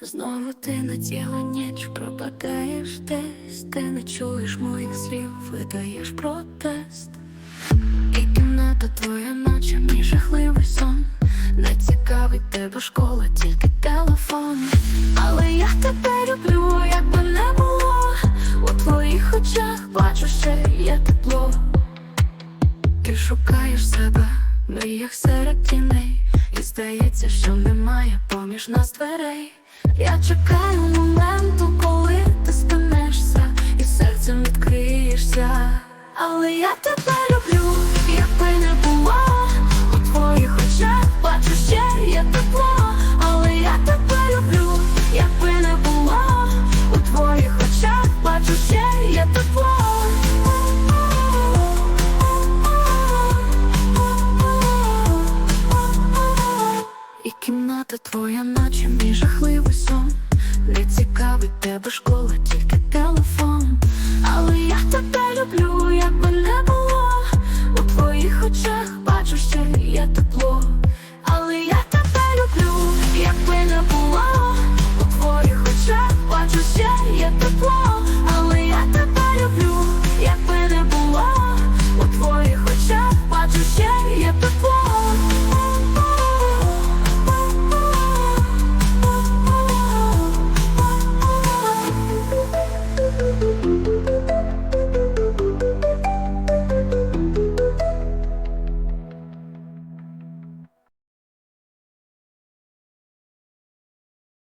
Знову ти на цілу ніч пропадаєш десь, ти не чуєш моїх слів, видаєш протест. І кімната твоя наче мій жахливий сон. Не цікавить тебе школа, тільки телефон. Але я тебе люблю, як би не було. У твоїх очах бачу, ще є тепло. Ти шукаєш себе мріях серед тіней, і здається, що немає поміж нас дверей. Я чекаю моменту, коли ти спинешся і серцем відкриєшся. Але я люблю. знати твоя наче мій жахливий сон Не цікавий тебе школа, тільки телефон. Але я тебе люблю, якби не було. У твоїх очах бачу, що є тепло.